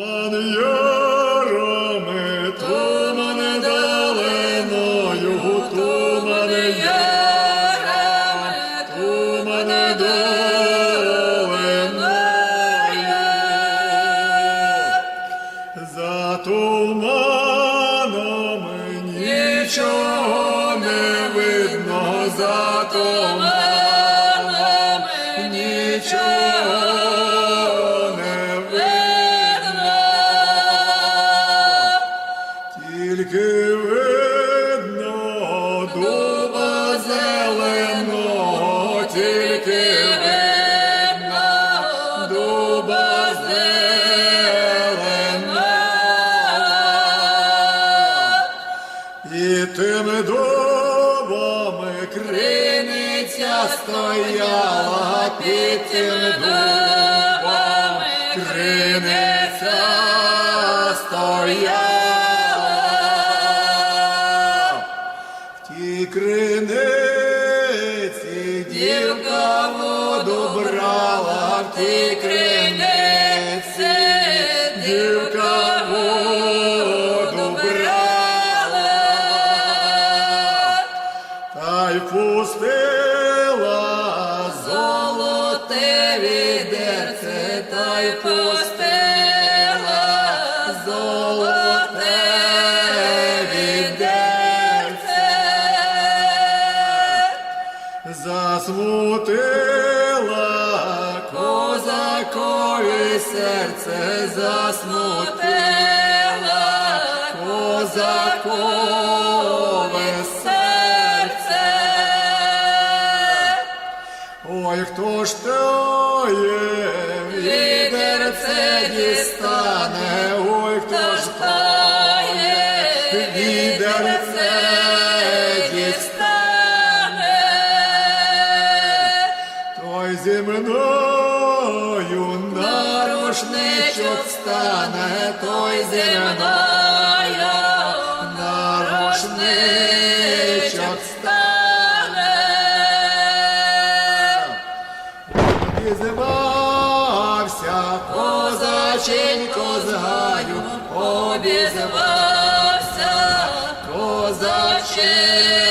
Туман ярами, туман далиною, туман ярами, туман далиною. За туманом нічого не видно, за туманом тими дубами криниця стояла, під тими дубами криниця стояла. В тій криниці дівка воду брала, в тій криниці пустила золоте відерце, та й пустила золоте відерце. Засмутила козакові серце, засмутила козакове хто ж тоє відерце дістане, ой, хто ж тоє відерце дістане, той зі мною на рушничок стане, той зі мною Обізвався козаченько з гаю, обізвався. Козаченько